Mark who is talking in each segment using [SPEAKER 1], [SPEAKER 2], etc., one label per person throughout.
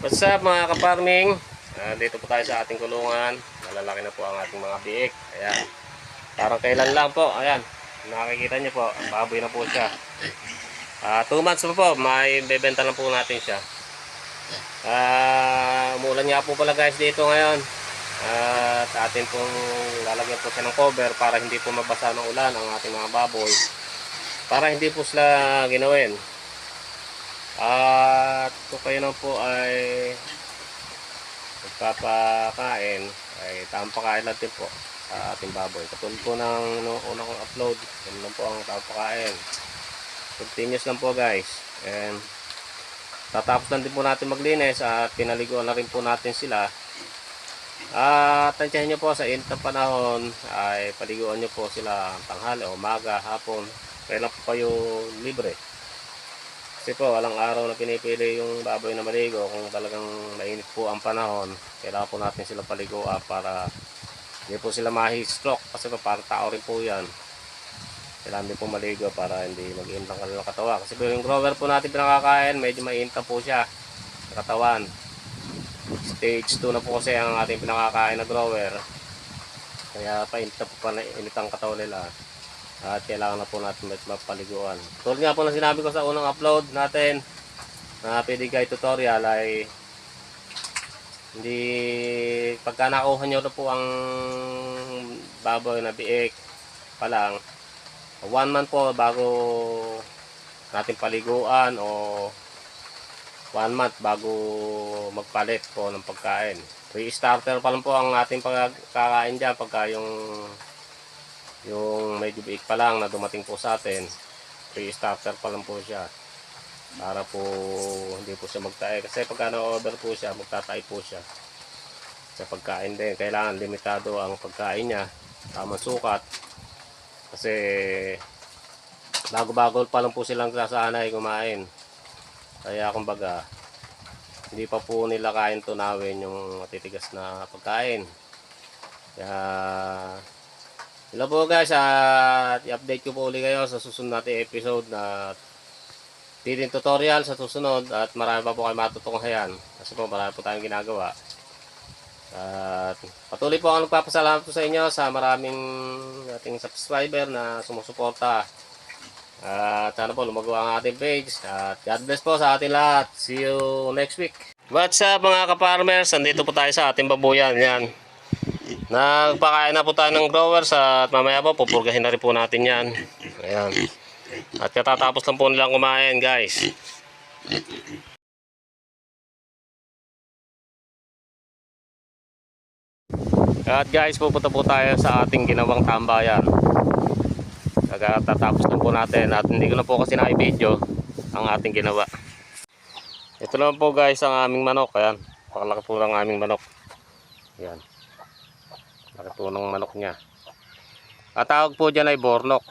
[SPEAKER 1] What's up mga kaparming? Ah, dito po tayo sa ating kulungan. Malalaki na po ang ating mga biik. Ayan. Parang kailan lang po. Ayan. Nakikita niyo po. Baboy na po siya. Ah, two months pa po. May bebenta lang po natin siya. Ah, umulan nga po pala guys dito ngayon. At atin pong lalagyan po siya ng cover para hindi po mabasa ng ulan ang ating mga baboy. Para hindi po sila ginawin. At kung kayo na po ay magpapakain, ay tamang pakain natin po sa ating baboy. Katulad po ng no, una kong upload, yun lang po ang tamang pakain. Continuous lang po guys. And tatapos lang din po natin maglinis at pinaliguan na rin po natin sila. At tansyahin nyo po sa init panahon ay paliguan nyo po sila tanghali, umaga, hapon. Kailan po kayo libre. Kasi po, walang araw na pinipili yung baboy na maligo. Kung talagang mainit po ang panahon, kailangan po natin sila paliguan para hindi po sila mahi-stroke. Kasi po, para tao rin po yan. Kailangan din po maligo para hindi mag-iinit ang kanilang katawan. Kasi po, yung grower po natin pinakakain, medyo mainit po siya sa katawan. Stage 2 na po kasi ang ating pinakakain na grower. Kaya painit na po pa init ang katawan nila. At kailangan na po natin mapaliguan. Tulad nga po na sinabi ko sa unang upload natin na PDGuide tutorial ay hindi pagka nakuha nyo na po ang baboy na biik pa lang one month po bago natin paliguan o one month bago magpalit po ng pagkain. Pre-starter pa lang po ang ating pagkakain dyan pagka yung yung medyo biik pa lang na dumating po sa atin pre-starter pa lang po siya. Para po hindi po siya magtae. Kasi pagka na-order po siya magtatay po siya. Sa pagkain din kailangan limitado ang pagkain niya. Tamang sukat. Kasi bago-bago pa lang po silang sasanay kumain. Kaya kumbaga hindi pa po nila kain tunawin yung matitigas na pagkain. Kaya Hello po guys at i-update ko po uli kayo sa susunod natin episode na titin tutorial sa susunod at marami pa po kayo matutunghayan kasi po marami po tayong ginagawa. At patuloy po ako nagpapasalamat po sa inyo sa maraming ating subscriber na sumusuporta. At sana po lumago ang ating page. At God bless po sa ating lahat. See you next week. What's up mga ka-farmers? Nandito po tayo sa ating babuyan. Yan Nagpakain na po tayo ng growers at mamaya po pupurgahin na rin po natin yan. Ayan. At katatapos lang po nilang kumain guys. At guys, pupunta po tayo sa ating ginawang tambayan. Katatapos lang po natin at hindi ko na po kasi na-video ang ating ginawa. Ito naman po guys ang aming manok. Ayan. Pakalaki po ng aming manok. Ayan. Laki po ng manok niya. At tawag po dyan ay bornok.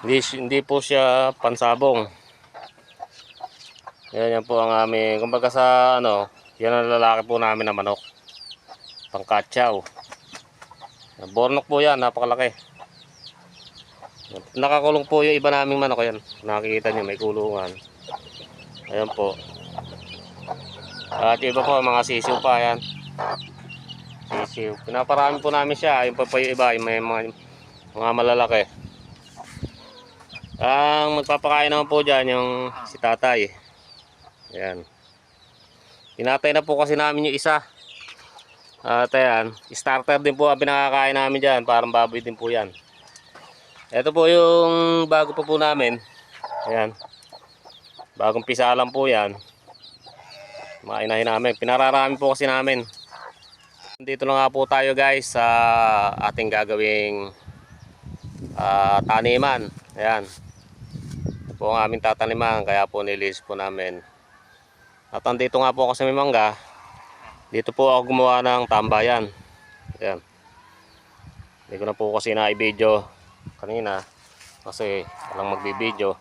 [SPEAKER 1] Hindi, hindi po siya pansabong. Yan yan po ang aming, kumbaga sa ano, yan ang lalaki po namin na manok. Pangkatsaw. Bornok po yan, napakalaki. Nakakulong po yung iba naming manok. Ayan, nakikita nyo may kulungan. Ayan po. At iba po, mga sisiw pa. Ayan sisiw. Pinaparami po namin siya. Yung pa iba, yung may mga, mga malalaki. Ang magpapakain naman po dyan yung si tatay. Ayan. Pinatay na po kasi namin yung isa. At ayan, starter din po ang pinakakain namin dyan. Parang baboy din po yan. Ito po yung bago pa po namin. Ayan. Bagong pisa lang po yan. Mainahin namin. Pinararami po kasi namin. Dito na nga po tayo guys sa ating gagawing ah, taniman. Ayan. Ito po ang aming tataniman kaya po nilis po namin. At andito nga po ako sa may mangga. Dito po ako gumawa ng tambayan. Ayan. Hindi ko na po kasi na-video kanina kasi walang magbibideo.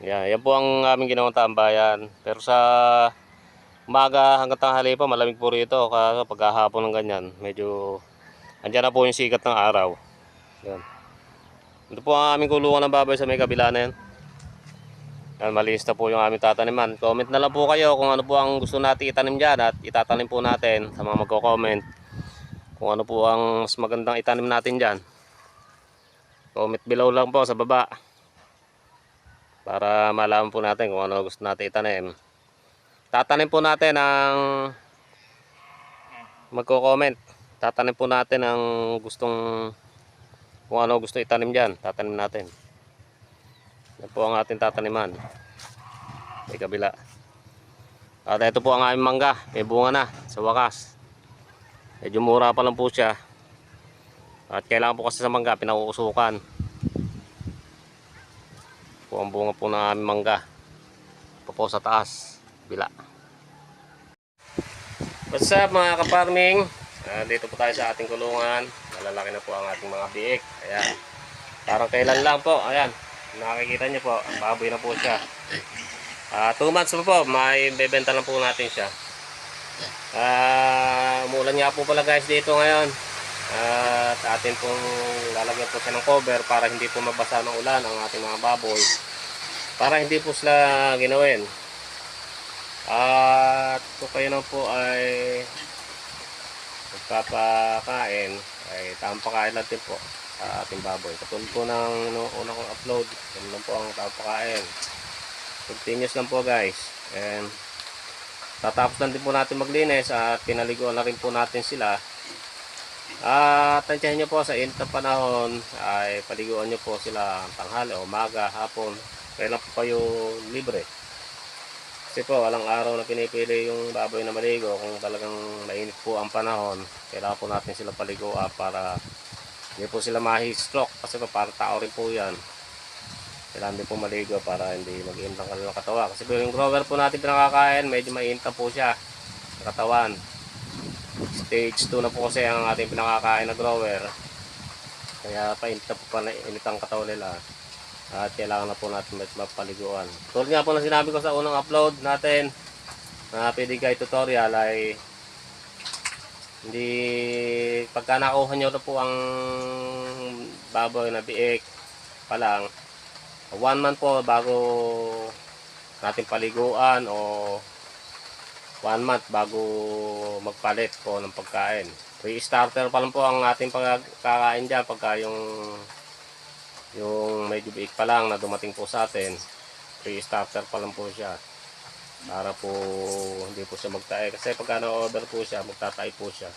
[SPEAKER 1] Ayan. Yan po ang aming ginawang tambayan. Pero sa umaga hanggang tanghali pa malamig po rito pagkahapon ng ganyan medyo andyan na po yung sikat ng araw yan ito po ang aming kulungan ng baboy sa may kabila na yan Yan, malinis na po yung aming tataniman. Comment na lang po kayo kung ano po ang gusto natin itanim dyan at itatanim po natin sa mga magko-comment. Kung ano po ang mas magandang itanim natin dyan. Comment below lang po sa baba. Para malaman po natin kung ano gusto natin itanim. Tatanim po natin ang magko-comment. Tatanim po natin ang gustong kung ano gusto itanim dyan. Tatanim natin. Yan po ang ating tataniman. May kabila. At ito po ang aming mangga. May bunga na sa wakas. Medyo mura pa lang po siya. At kailangan po kasi sa mangga pinauusukan. Po ang bunga po ng aming mangga. Ito po sa taas. Bila. What's up mga kaparming? Ah, dito po tayo sa ating kulungan. Malalaki na po ang ating mga biik. Ayan. Parang kailan lang po. Ayan. Nakikita niyo po, baboy na po siya. Ah, 2 months pa po, may bebenta lang po natin siya. Ah, umulan nga po pala guys dito ngayon. At atin pong lalagyan po siya ng cover para hindi po mabasa ng ulan ang ating mga baboy. Para hindi po sila ginawin. At kung kayo na po ay magpapakain, ay tamang pakain natin po sa ating baboy. Katulad po ng no, una kong upload, yun lang po ang tapakain. Continuous lang po guys. And tatapos lang din po natin maglinis at pinaliguan na rin po natin sila. At tansyahin nyo po sa init na panahon ay paliguan nyo po sila tanghali, umaga, hapon. Kailan po kayo libre. Kasi po, walang araw na pinipili yung baboy na maligo. Kung talagang mainit po ang panahon, kailangan po natin sila paliguan para hindi po sila mahi-stroke kasi pa para tao rin po yan. Kailangan din po maligo para hindi mag-iinit ang kanilang katawan. Kasi po yung grower po natin pinakakain, medyo mainit na po siya sa katawan. Stage 2 na po kasi ang ating pinakakain na grower. Kaya painit na po pala init ang katawan nila. At kailangan na po natin mapaliguan. Tulad nga po na sinabi ko sa unang upload natin na PDGuide tutorial ay hindi pagka nakuha nyo na po ang baboy na biik pa lang one month po bago natin paliguan o one month bago magpalit po ng pagkain pre-starter pa lang po ang ating pagkakain dyan pagka yung yung medyo biik pa lang na dumating po sa atin pre-starter pa lang po siya. Para po hindi po siya magtae. Kasi pagka na-order po siya magtatae po siya.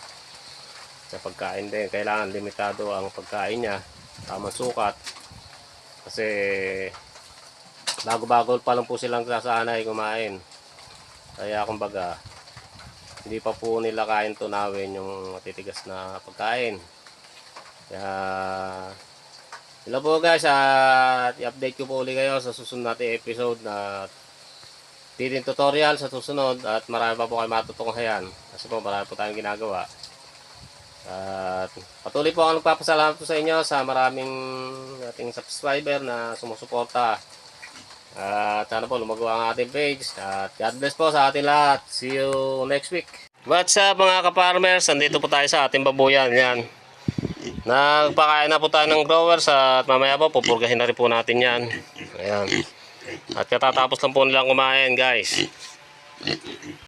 [SPEAKER 1] Sa pagkain din kailangan limitado ang pagkain niya. Tamang sukat. Kasi bago-bago pa lang po silang sasanay kumain. Kaya kumbaga hindi pa po nila kain tunawin yung matitigas na pagkain. Kaya Hello po guys at i-update ko po ulit kayo sa susunod natin episode na titin tutorial sa susunod at marami pa po kayo matutunghayan. Kasi po marami po tayong ginagawa. At patuloy po ako nagpapasalamat po sa inyo sa maraming ating subscriber na sumusuporta. At sana po lumago ang ating page. At God bless po sa ating lahat. See you next week. What's up mga ka-farmers? Nandito po tayo sa ating babuyan. Yan Nagpakain na po tayo ng growers at mamaya po pupurgahin na rin po natin yan. Ayan. At katatapos lang po nilang kumain guys.